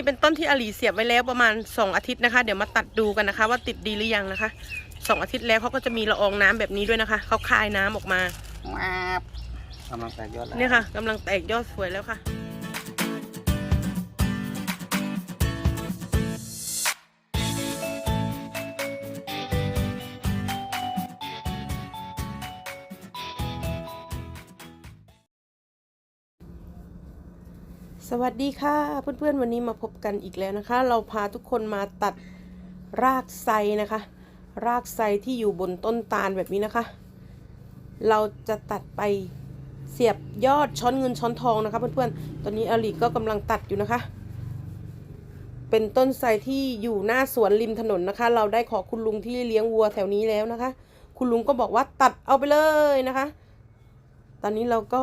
นี้เป็นต้นที่อลีเสียบไว้แล้วประมาณสองอาทิตย์นะคะ เดี๋ยวมาตัดดูกันนะคะ ว่าติดดีหรือยังนะคะสองอาทิตย์แล้วเขาก็จะมีละอองน้ำแบบนี้ด้วยนะคะเขาคายน้ำออกมามาบกำลังแตกยอดแล้วเนี่ยค่ะกำลังแตกยอดสวยแล้วค่ะ สวัสดีค่ะเพื่อนๆ วันนี้มาพบกันอีกแล้วนะคะ เราพาทุกคนมาตัดรากไทรนะคะ รากไทรที่อยู่บนต้นตาลแบบนี้นะคะ เราจะตัดไปเสียบยอดช้อนเงินช้อนทองนะคะเพื่อนๆตอนนี้อลิก็กำลังตัดอยู่นะคะ เป็นต้นไทรที่อยู่หน้าสวนริมถนนนะคะ เราได้ขอคุณลุงที่เลี้ยงวัวแถวนี้แล้วนะคะ คุณลุงก็บอกว่าตัดเอาไปเลยนะคะ ตอนนี้เราก็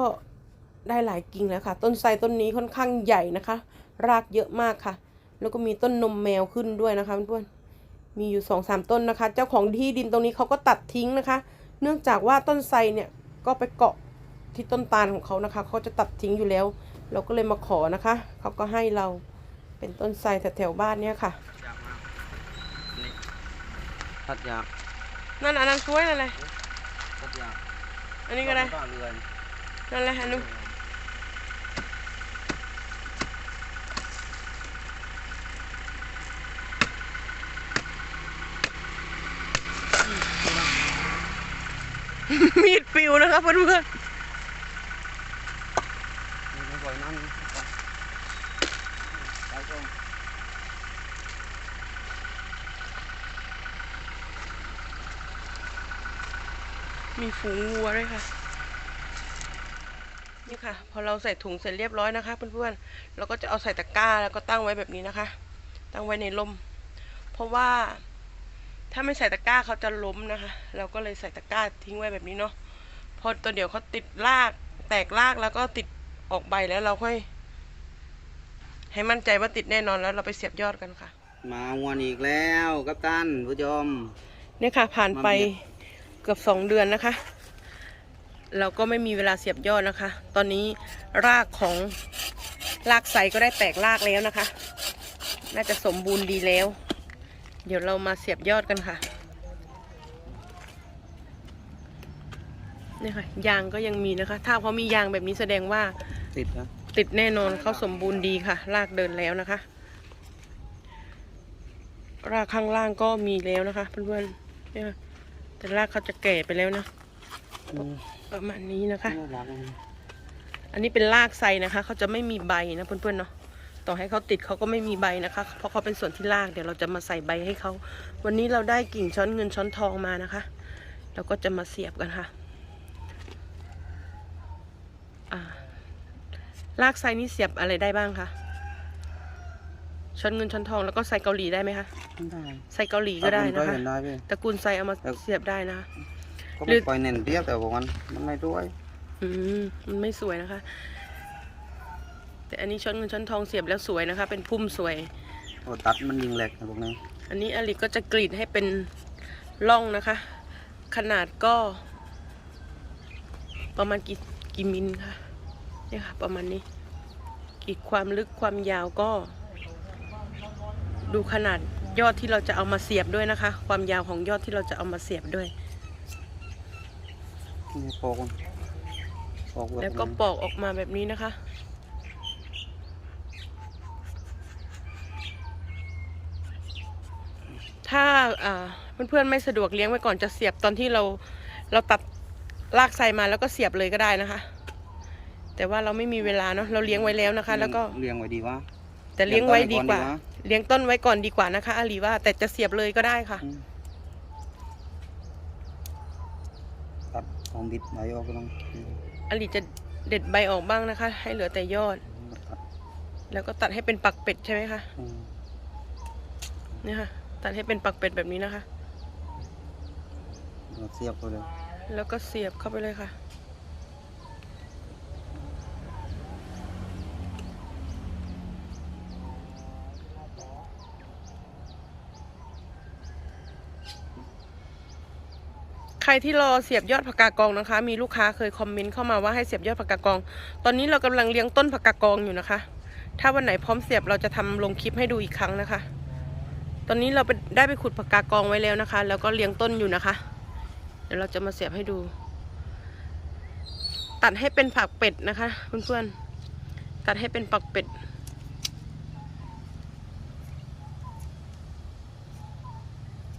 ได้หลายกิ่งแล้วค่ะ ต้นไทรต้นนี้ค่อนข้างใหญ่นะคะ รากเยอะมากค่ะ แล้วก็มีต้นนมแมวขึ้นด้วยนะคะเพื่อนๆมีอยู่สองสามต้นนะคะ เจ้าของที่ดินตรงนี้เขาก็ตัดทิ้งนะคะ เนื่องจากว่าต้นไทรเนี่ยก็ไปเกาะที่ต้นตาลของเขานะคะเขาจะตัดทิ้งอยู่แล้ว เราก็เลยมาขอนะคะเขาก็ให้เราเป็นต้นไทรแถวๆบ้านเนี่ยค่ะยากมากนี่ตัดยากนั่นอันนั้นสวยนั่นแหละตัดยากอันนี้ก็ได้ต้องเรือนนั่นแหละอันนู้น มีดปิวนะคะเพื่อนๆมีฝูงวัวด้วยค่ะ นี่ค่ะ พอเราใส่ถุงเสร็จเรียบร้อยนะคะ เพื่อนๆ เราก็จะเอาใส่ตะกร้าแล้วก็ตั้งไว้แบบนี้นะคะ ตั้งไว้ในร่มเพราะว่า ถ้าไม่ใส่ตะกร้าเขาจะล้มนะคะ เราก็เลยใส่ตะกร้าทิ้งไว้แบบนี้เนาะพอตัวเดี๋ยวเขาติดราก แตกรากแล้วก็ติดออกใบแล้วเราค่อย ให้มั่นใจว่าติดแน่นอนแล้วเราไปเสียบยอดกันค่ะ มาวันอีกแล้วกัปตันผู้ชมเนี่ยค่ะ ผ่านไปมาเบียดเกือบสองเดือนนะคะ เราก็ไม่มีเวลาเสียบยอดนะคะ ตอนนี้รากของรากใสก็ได้แตกรากแล้วนะคะ น่าจะสมบูรณ์ดีแล้ว เดี๋ยวเรามาเสียบยอดกันค่ะนี่ค่ะ ยางก็ยังมีนะคะ ถ้าเขามียางแบบนี้แสดงว่าติดนะติดแน่นอนเขาสมบูรณ์ดีค่ะ รากเดินแล้วนะคะ รากข้างล่างก็มีแล้วนะคะ เพื่อนๆเนี่ยแต่รากเขาจะแก่ไปแล้วนะอืมประมาณนี้นะคะน่ารักนะอันนี้เป็นรากไทรนะคะเขาจะไม่มีใบนะเพื่อนๆเนาะ ต่อให้เขาติดเขาก็ไม่มีใบนะคะ เพราะเขาเป็นส่วนที่รากเดี๋ยวเราจะมาใส่ใบให้เขาวันนี้เราได้กิ่งช้อนเงินช้อนทองมานะคะเราก็จะมาเสียบกันค่ะอ่ารากไทรนี่เสียบอะไรได้บ้างคะช้อนเงินช้อนทองแล้วก็ใส่เกาหลีได้ไหมคะไม่ได้ใส่เกาหลีก็ได้ตันะคะมัได้พี่ตระกูลไซเอามาเสียบได้นะคะก็หรืไม่อปล่อยเน้นเรียบแต่ว่ามันมันไม่ด้วยอืมมันไม่สวยนะคะ แต่อันนี้ช้อนเงินช้อนทองเสียบแล้วสวยนะคะ เป็นพุ่มสวย โอ้ตัดมันยิงแหลกนะพวกนี้อันนี้อลิก็จะกรีดให้เป็นร่องนะคะ ขนาดก็ ประมาณกี่กี่มิลคะเนี่ยค่ะ ประมาณนี้กรีดความลึกความยาวก็ ดูขนาดยอดที่เราจะเอามาเสียบด้วยนะคะ ความยาวของยอดที่เราจะเอามาเสียบด้วยนี่ปอกมันปอกบบแล้วก็นี้ปอกออกมาแบบนี้นะคะ ถ้าอ่าเพื่อนๆไม่สะดวกเลี้ยงไว้ก่อนจะเสียบตอนที่เราเราตัดลากไซมาแล้วก็เสียบเลยก็ได้นะคะ แต่ว่าเราไม่มีเวลาเนาะเราเลี้ยงไว้แล้วนะคะ แล้วก็เลี้ยงไว้ดีวะแต่เลี้ยงไว้ดีกว่าเลี้ยงต้นไว้ก่อนดีกว่า เลี้ยงต้นไว้ก่อนดีกว่านะคะอาลีว่าแต่จะเสียบเลยก็ได้ค่ะอืมตัดของบิดใบออกไปลองอืมอาลีจะเด็ดใบออกบ้างนะคะ ให้เหลือแต่ยอดตัดแล้วก็ตัดให้เป็นปักเป็ดใช่ไหมคะอืมเนี่ยค่ะ ตัดให้เป็นปักเป็ดแบบนี้นะคะเราเสียบไปเลยแล้วก็เสียบเข้าไปเลยค่ะ ใครที่รอเสียบยอดผักกากองนะคะ มีลูกค้าเคยคอมเมนต์เข้ามาว่าให้เสียบยอดผักกากอง ตอนนี้เรากำลังเลี้ยงต้นผักกากองอยู่นะคะ ถ้าวันไหนพร้อมเสียบเราจะทำลงคลิปให้ดูอีกครั้งนะคะ ตอนนี้เราไปได้ไปขุดปากกากองไว้แล้วนะคะ แล้วก็เลี้ยงต้นอยู่นะคะ เดี๋ยวเราจะมาเสียบให้ดู ตัดให้เป็นผักเป็ดนะคะเพื่อนๆตัดให้เป็นปักเป็ด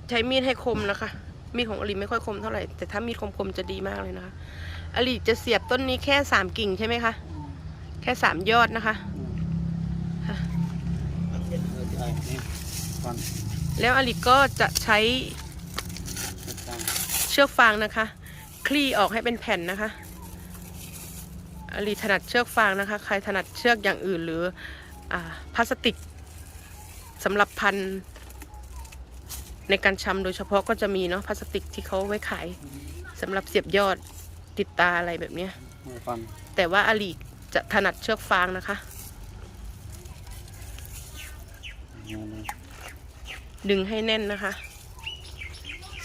ใช้มีดให้คมนะคะ มีดของอลีไม่ค่อยคมเท่าไหร่ แต่ถ้ามีดคมๆจะดีมากเลยนะคะ อลีจะเสียบต้นนี้แค่สามกิ่งใช่ไหมคะ แค่สามยอดนะคะคะ ฟันแล้วอลิก็จะใช้จัดการเชือกฟางนะคะ คลี่ออกให้เป็นแผ่นนะคะ อลิถนัดเชือกฟางนะคะ ใครถนัดเชือกอย่างอื่นหรืออาพลาสติกสำหรับพันในการชำโดยเฉพาะก็จะมีเนาะพลาสติกที่เขาไว้ขายสำหรับเสียบยอดติดตาอะไรแบบเนี้ยมือฟันแต่ว่าอลีจะถนัดเชือกฟางนะคะมือเลย ดึงให้แน่นนะคะ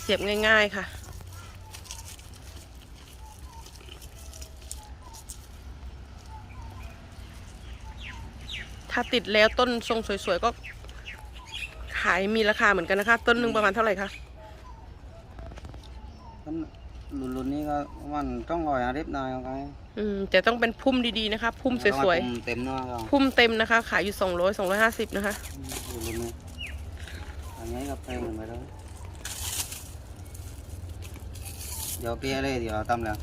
เสียบง่ายๆค่ะ ถ้าติดแล้วต้นทรงสวยๆก็ขายมีราคาเหมือนกันนะคะ ต้นหนึ่งประมาณเท่าไหร่คะมันรุ่นๆนี้ก็มันต้องรอยอาริบนายเอาไงอืมแต่ต้องเป็นพุ่มดีๆนะคะ พุ่มสวยเต็มเนาะเราๆพุ่มเต็มนะคะ ขายอยู่สองร้อยสองร้อยห้าสิบนะคะรุ่นๆนี้ อันนี้ก็เพลงเหมือนไปแล้วเดี๋ยวเปี้ยเลยเดี๋ยวตำแล้ว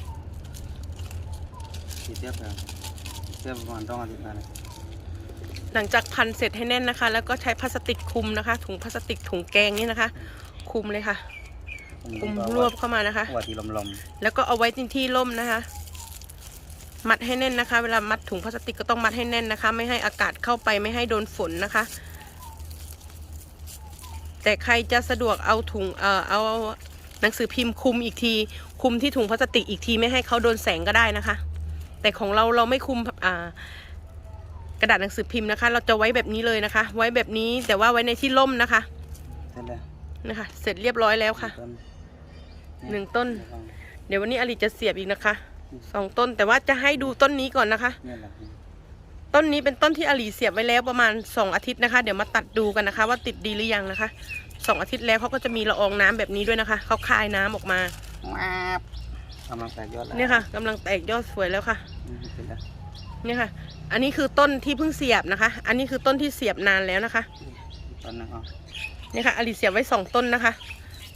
ติดเทียบแล้วเทียบประมาณต้องอาทิตย์ละหลังจากพันเสร็จให้แน่นนะคะ แล้วก็ใช้พลาสติกคลุมนะคะ ถุงพลาสติกถุงแกงนี่นะคะคลุมเลยค่ะคลุมรวบเข้ามานะคะ หัวที่ลมแล้วก็เอาไว้ที่ที่ร่มนะคะ มัดให้แน่นนะคะ เวลามัดถุงพลาสติกก็ต้องมัดให้แน่นนะคะ ไม่ให้อากาศเข้าไปไม่ให้โดนฝนนะคะ แต่ใครจะสะดวกเอาถุงเอ่อเอาหนังสือพิมพ์คลุมอีกทีคลุมที่ถุงพลาสติกอีกทีไม่ให้เขาโดนแสงก็ได้นะคะ แต่ของเราเราไม่คลุมอ่ากระดาษหนังสือพิมพ์นะคะ เราจะไว้แบบนี้เลยนะคะ ไว้แบบนี้แต่ว่าไว้ในที่ร่มนะคะๆเสร็จแล้วนะคะ เสร็จเรียบร้อยแล้วค่ะต้นหนึ่งต้น เดี๋ยววันนี้อลิจะเสียบอีกนะคะสองต้นแต่ว่าจะให้ดูต้นนี้ก่อนนะคะเนี่ยแหละ ต้นนี้เป็นต้นที่อลีเสียบไว้แล้วประมาณสองอาทิตย์นะคะ เดี๋ยวมาตัดดูกันนะคะ ว่าติดดีหรือยังนะคะสองอาทิตย์แล้วเขาก็จะมีละอองน้ำแบบนี้ด้วยนะคะเขาคายน้ำออกมาว้าบกำลังแตกยอดแล้วเนี่ยค่ะกำลังแตกยอดสวยแล้วค่ะอืมเสร็จแล้วเนี่ยค่ะ อันนี้คือต้นที่เพิ่งเสียบนะคะ อันนี้คือต้นที่เสียบนานแล้วนะคะต้นนะครับเนี่ยค่ะอลีเสียบไว้สองต้นนะคะ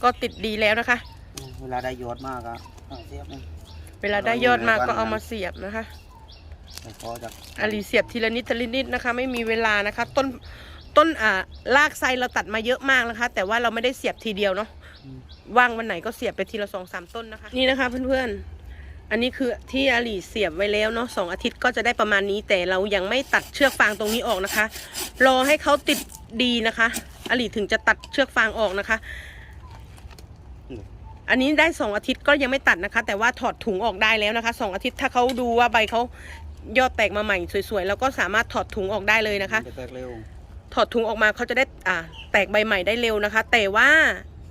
ก็ติดดีแล้วนะคะ เวลาได้ยอดมากอะต้องเสียบนะเวลาได้ยอดมาก็เอามาเสียบนะคะแต่ พอจากอลีเสียบทีละนิดทีละนิดนะคะ ไม่มีเวลานะคะ ต้นต้นอ่ารากไซเราตัดมาเยอะมากนะคะ แต่ว่าเราไม่ได้เสียบทีเดียวเนาะอืมว่างวันไหนก็เสียบไปทีละสองสามต้นนะคะ นี่นะคะเพื่อนๆ อันนี้คือที่อาลีเสียบไว้แล้วเนาะสองอาทิตย์ก็จะได้ประมาณนี้ แต่เรายังไม่ตัดเชือกฟางตรงนี้ออกนะคะ รอให้เขาติดดีนะคะอาลีถึงจะตัดเชือกฟางออกนะคะ อันนี้ได้สองอาทิตย์ก็ยังไม่ตัดนะคะ แต่ว่าถอดถุงออกได้แล้วนะคะสองอาทิตย์ถ้าเขาดูว่าใบเขา ยอดแตกมาใหม่สวยๆ แล้วก็สามารถถอดถุงออกได้เลยนะคะ จะแตกเร็ว ถอดถุงออกมาเขาจะได้อ่าแตกใบใหม่ได้เร็วนะคะ แต่ว่า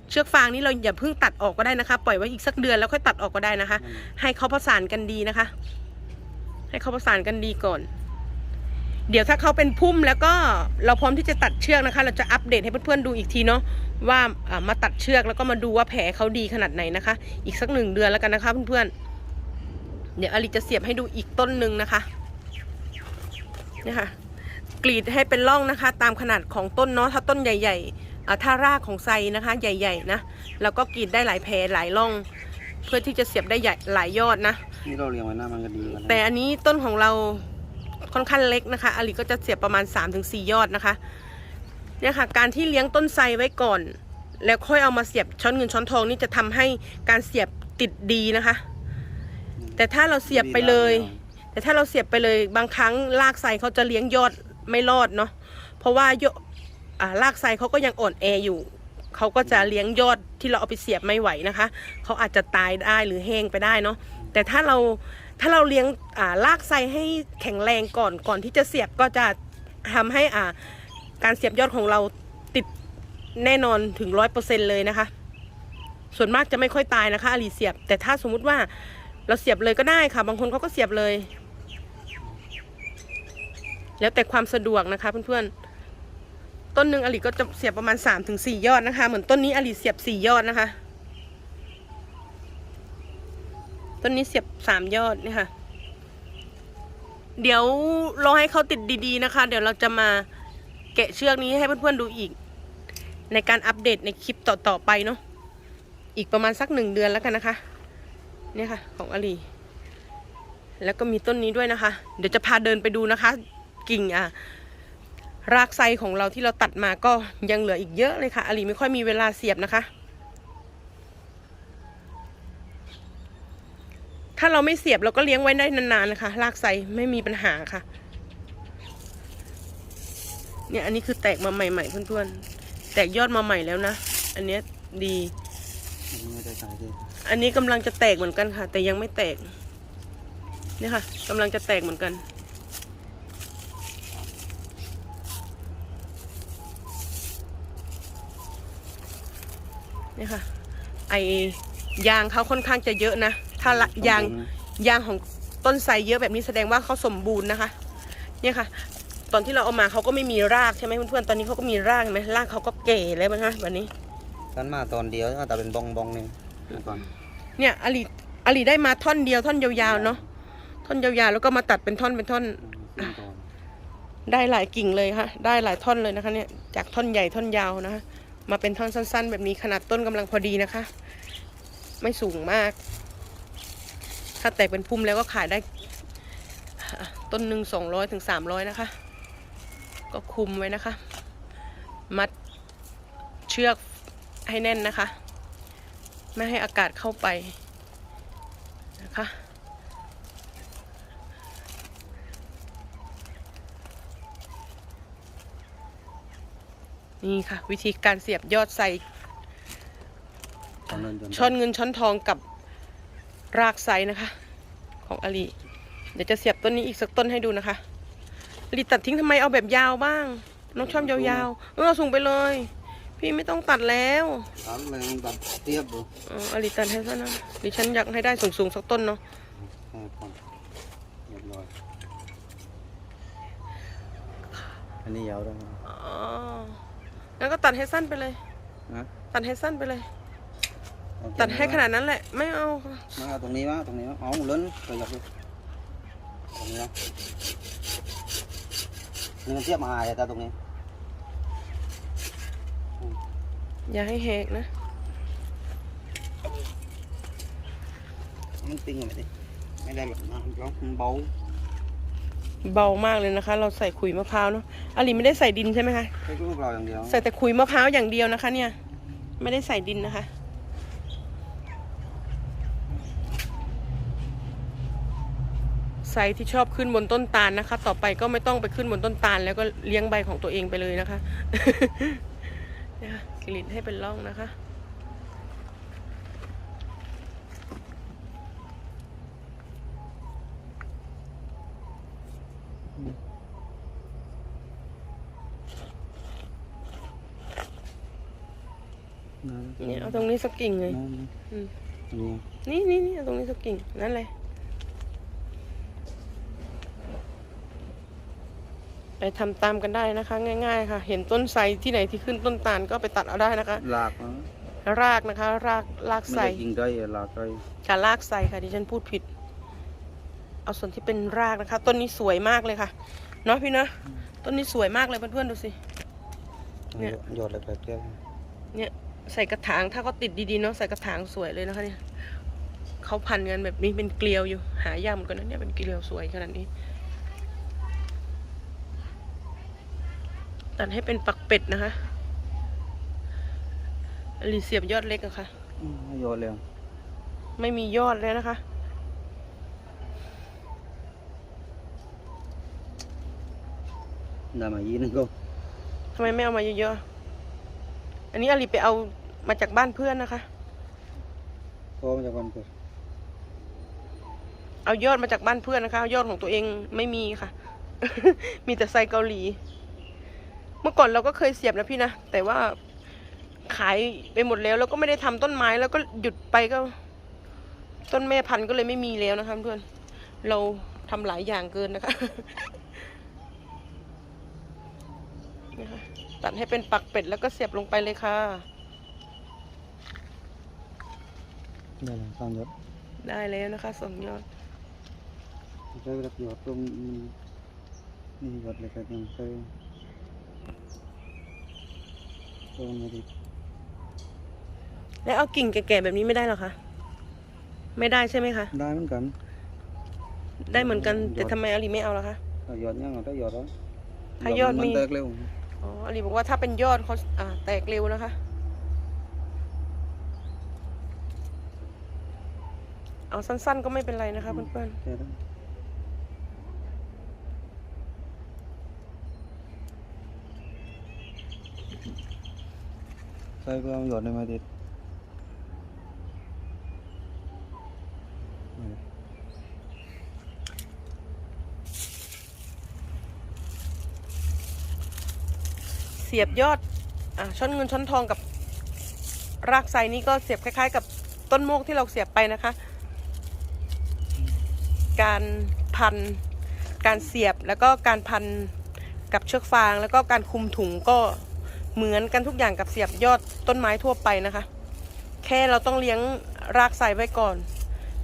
เชือกฟางนี่เราอย่าเพิ่งตัดออกก็ได้นะคะ ปล่อยไว้อีกสักเดือนแล้วค่อยตัดออกก็ได้นะคะให้เขาประสานกันดีนะคะ ให้เขาประสานกันดีก่อน เดี๋ยวถ้าเขาเป็นพุ่มแล้วก็เราพร้อมที่จะตัดเชือกนะคะ เราจะอัปเดตให้เพื่อนๆดูอีกทีเนาะว่าอ่ามาตัดเชือกแล้วก็มาดูว่าแผลเขาดีขนาดไหนนะคะ อีกสักหนึ่งเดือนแล้วกันนะคะเพื่อนๆ เดี๋ยวอลิจะเสียบให้ดูอีกต้นหนึ่งนะคะเนี่ยค่ะกรีดให้เป็นร่องนะคะ ตามขนาดของต้นเนาะถ้าต้นใหญ่ๆอ่าถ้ารากของไซนะคะ ใหญ่ ๆ นะแล้วก็กรีดได้หลายแผลหลายร่อง เพื่อที่จะเสียบได้ใหญ่หลายยอดนะนี่เราเรียงไว้หน้ามันก็ดีกว่านะแต่อันนี้ต้นของเราค่อนข้างเล็กนะคะอลิก็จะเสียบประมาณ 3-4 ยอดนะคะเนี่ยค่ะการที่เลี้ยงต้นไทรไว้ก่อน แล้วค่อยเอามาเสียบช้อนเงินช้อนทองนี่จะทำให้การเสียบติดดีนะคะ แต่ถ้าเราเสียบไปเลย แต่ถ้าเราเสียบไปเลยบางครั้งรากไทรเขาจะเลี้ยงยอดไม่รอดเนาะเพราะว่ายอดอ่ารากไทรเขาก็ยังอ่อนแออยู่เขาก็จะเลี้ยงยอดที่เราเอาไปเสียบไม่ไหวนะคะเขาอาจจะตายได้หรือแห้งไปได้เนาะแต่ถ้าเราถ้าเราเลี้ยงอ่ารากไทรให้แข็งแรงก่อนก่อนที่จะเสียบก็จะทำให้อ่าการเสียบยอดของเราติดแน่นอนถึงร้อยเปอร์เซ็นเลยนะคะ ส่วนมากจะไม่ค่อยตายนะคะอาลีเสียบ แต่ถ้าสมมุติว่า เราเสียบเลยก็ได้ค่ะ บางคนเขาก็เสียบเลย แล้วแต่ความสะดวกนะคะเพื่อนๆ ต้นหนึ่งอลิก็จะเสียบประมาณ3าถึงสยอดนะคะ เหมือนต้นนี้อลิเสียบสี่ยอดนะคะ ต้นนี้เสียบสามยอดเนี่ยค่ะ เดี๋ยวรอให้เขาติดดีๆนะคะ เดี๋ยวเราจะมาแกะเชือกนี้ให้เพื่อนๆดูอีก ในการอัปเดตในคลิปต่อๆไปเนาะ อีกประมาณสักหนึ่งเดือนแล้วกันนะคะ เนี่ยค่ะ ของอลีแล้วก็มีต้นนี้ด้วยนะคะ เดี๋ยวจะพาเดินไปดูนะคะ กิ่งอะรากไซของเราที่เราตัดมาก็ยังเหลืออีกเยอะเลยค่ะอลีไม่ค่อยมีเวลาเสียบนะคะ ถ้าเราไม่เสียบเราก็เลี้ยงไว้ได้นานๆนะคะ รากไซไม่มีปัญหาค่ะ เนี่ยอันนี้คือแตกมาใหม่ ๆ เพื่อนๆ แตกยอดมาใหม่แล้วนะ อันเนี้ยดี อันนี้ไม่ได้ใส่ดิอันนี้กำลังจะแตกเหมือนกันค่ะ แต่ยังไม่แตกเนี่ยค่ะกำลังจะแตกเหมือนกันเนี่ยค่ะ ไอยางเขาค่อนข้างจะเยอะนะ ถ้าละยางยางของต้นไทรเยอะแบบนี้แสดงว่าเขาสมบูรณ์นะคะ เนี่ยค่ะ ตอนที่เราเอามาเขาก็ไม่มีรากใช่ไหมเพื่อนๆ ตอนนี้เขาก็มีรากเห็นไหมรากเขาก็เก๋แล้วนะคะแบบนี้ท่านมาตอนเดียวแต่เป็นบองบองๆ นี่ก่อนเนี่ยอลีอลีได้มาท่อนเดียวท่อนยาวๆเนาะท่อนยาวๆแล้วก็มาตัดเป็นท่อนเป็นท่อน ขึ้นก่อนได้หลายกิ่งเลยค่ะได้หลายท่อนเลยนะคะ เนี่ยจากท่อนใหญ่ท่อนยาวนะคะมาเป็นท่อนสั้น ๆ แบบนี้ขนาดต้นกำลังพอดีนะคะ ไม่สูงมาก ถ้าแตกเป็นพุ่มแล้วก็ขายได้อะต้นหนึ่งสองร้อยถึงสามร้อยนะคะ ก็คุมไว้นะคะ มัดเชือกให้แน่นนะคะ ไม่ให้อากาศเข้าไปนะคะนี่ค่ะ วิธีการเสียบยอดใส่ตอนนั้นจนช้อนเงินช้อนทองกับรากไซนะคะ ของอลีเดี๋ยวจะเสียบต้นนี้อีกสักต้นให้ดูนะคะอลีตัดทิ้งทำไมเอาแบบยาวบ้าง น้องชอบยาวๆเออเอาส่งไปเลย พี่ไม่ต้องตัดแล้วถามเลยมันตัดเทียบดูเอออลีตัดให้ซะนะดิฉันอยากให้ได้สูงๆสักต้นเนาะให้ก่อนเรียบร้อยอันนี้ยาวได้ไหมอ๋องั้นก็ตัดให้สั้นไปเลยนะตัดให้สั้นไปเลยเอาตัดให้ขนาดนั้นแหละ ไม่เอามาเอาตรงนี้มาตรงนี้มาเอาหมดเลยไปหยับดูตรงนี้นะนี่มันเทียบมาหายแต่ตรงนี้ อย่าให้แหกนะ มันติ้งอะไรดิไม่ได้แบบนั้นแล้วมันเบาเบามากเลยนะคะ เราใส่ขุยมะพร้าวเนาะอลีไม่ได้ใส่ดินใช่ไหมคะแค่ลูกเราอย่างเดียวใส่แต่ขุยมะพร้าวอย่างเดียวนะคะ เนี่ย ไม่ได้ใส่ดินนะคะไซที่ชอบขึ้นบนต้นตาลนะคะ ต่อไปก็ไม่ต้องไปขึ้นบนต้นตาล แล้วก็เลี้ยงใบของตัวเองไปเลยนะคะเนี่ยค่ะ กรีดให้เป็นร่องนะคะ เนี่ยเอาตรงนี้สักกิ่งเลยอืมนี่นี่นี่นี่เอาตรงนี้สักกิ่ง นั่นเลยไป ทำตามกันได้นะคะ ง่าย ๆ ค่ะ เห็นต้นไทรที่ไหนที่ขึ้นต้นตาลก็ไปตัดเอาได้นะคะหลากนะรากนะคะ รากรากไม่ไทรได้ยิงได้หลากได้ค่ะรากไทรค่ะที่ฉันพูดผิด เอาส่วนที่เป็นรากนะคะต้นนี้สวยมากเลยค่ะเนาะพี่เนาะต้นนี้สวยมากเลยเพื่อนๆดูสิ เนี่ย หยอดเล็กๆเดียวเนี่ยใส่กระถางถ้าเขาติดดีๆเนาะใส่กระถางสวยเลยนะคะเนี่ยเขาพันกันแบบนี้เป็นเกลียวอยู่ หายากเหมือนกันนะเนี่ยเป็นเกลียวสวยขนาดนี้ ตัดให้เป็นปักเป็ดนะคะหรีเสียบยอดเล็กอะค่ะอืมหยอดเลยไม่มียอดเลยนะคะ ได้มายีนึงก็ทำไมไม่เอามาเยอะๆ อันนี้อลีไปเอามาจากบ้านเพื่อนนะคะพอมาจากวันเกิดเอายอดมาจากบ้านเพื่อนนะคะเอายอดของตัวเองไม่มีค่ะ มีแต่ไซเกาหลีเมื่อก่อนเราก็เคยเสียบนะพี่นะ แต่ว่าขายไปหมดแล้วแล้วก็ไม่ได้ทำต้นไม้แล้วก็หยุดไปก็ ต้นแม่พันธุ์ก็เลยไม่มีแล้วนะคะเพื่อน เราทำหลายอย่างเกินนะคะนี่ค่ะตัดให้เป็นปักเป็ดแล้วก็เสียบลงไปเลยค่ะ ได้เลยสร้างยศได้แล้วนะคะสองยอดใช้รับยศตรงนี่ยศเลยครับยังใช้ ตรงนี้ดิแล้วเอากิ่งแก่ๆแบบนี้ไม่ได้เหรอคะ ไม่ได้ใช่ไหมคะ ได้เหมือนกัน ได้เหมือนกัน แต่ทำไมอาลีไม่เอาล่ะคะถ้ายอดยังเอาถ้ายอดแล้วถ้ายอดมีนแตกเร็ว อ๋ออาลีบอกว่าถ้าเป็นยอดเขาอ่าแตกเร็วนะคะ เอาสั้นๆก็ไม่เป็นไรนะคะเพื่อนใช่ได้ ใช่เพื่อเอาหยอดในม้ติดเสียบยอดอ่าช้อนเงินช้อนทองกับรากไทรนี่ก็เสียบคล้าย ๆ กับต้นโมกที่เราเสียบไปนะคะ การพัน การเสียบแล้วก็การพันกับเชือกฟางแล้วก็การคุมถุงก็ เหมือนกันทุกอย่างกับเสียบยอดต้นไม้ทั่วไปนะคะ แค่เราต้องเลี้ยงรากไทรไว้ก่อน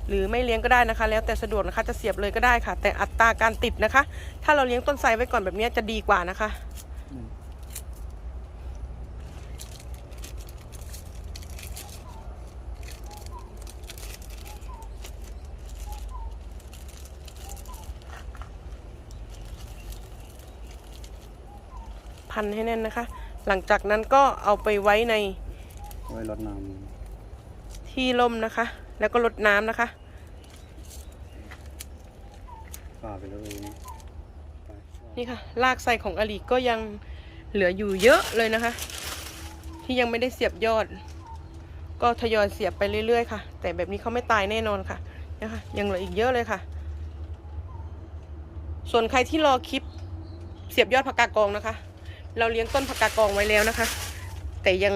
หรือไม่เลี้ยงก็ได้นะคะ แล้วแต่สะดวกนะคะจะเสียบเลยก็ได้ค่ะ แต่อัตราการติดนะคะ ถ้าเราเลี้ยงต้นไทรไว้ก่อนแบบนี้จะดีกว่านะคะพันให้แน่นนะคะ หลังจากนั้นก็เอาไปไว้ในไว้รดน้ที่ร่มนะคะ แล้วก็รดน้ำนะคะำฝ่าไปเลยนี่ไปนี่ค่ะรากไทรของอลีก็ยังเหลืออยู่เยอะเลยนะคะ ที่ยังไม่ได้เสียบยอด ก็ทยอยเสียบไปเรื่อยๆค่ะ แต่แบบนี้เขาไม่ตายแน่นอนค่ะนะคะยังเหลืออีกเยอะเลยค่ะ ส่วนใครที่รอคลิปเสียบยอดผักกาดกองนะคะ เราเลี้ยงต้นผักกากองไว้แล้วนะคะ แต่ยัง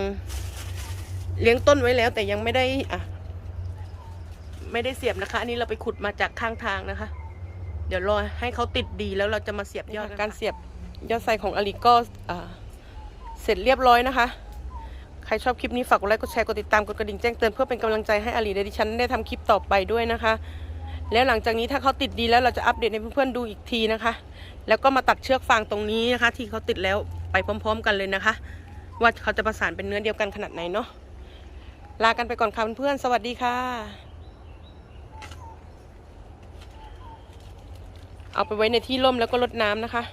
เลี้ยงต้นไว้แล้ว แต่ยังไม่ได้อะไม่ได้เสียบนะคะ อันนี้เราไปขุดมาจากข้างทางนะคะ เดี๋ยวรอให้เขาติดดีแล้วเราจะมาเสียบยอดการเสียบยอดไซของอลิก็เสร็จเรียบร้อยนะคะ ใครชอบคลิปนี้ฝากกดไลค์กดแชร์กดติดตามกดกระดิ่งแจ้งเตือนเพื่อเป็นกำลังใจให้อลีและดิฉันได้ทำคลิปต่อไปด้วยนะคะ แล้วหลังจากนี้ถ้าเขาติดดีแล้วเราจะอัปเดตให้เพื่อนๆดูอีกทีนะคะ แล้วก็มาตัดเชือกฟางตรงนี้นะคะ ที่เขาติดแล้ว ไปพร้อม ๆ กันเลยนะคะ ว่าเขาจะประสานเป็นเนื้อเดียวกันขนาดไหนเนาะลากันไปก่อนค่ะเพื่อนๆสวัสดีค่ะเอาไปไว้ในที่ร่มแล้วก็รดน้ำนะคะ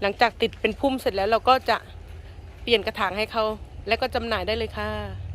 หลังจากติดเป็นพุ่มเสร็จแล้วเราก็จะเปลี่ยนกระถางให้เขา แล้วก็จำหน่ายได้เลยค่ะ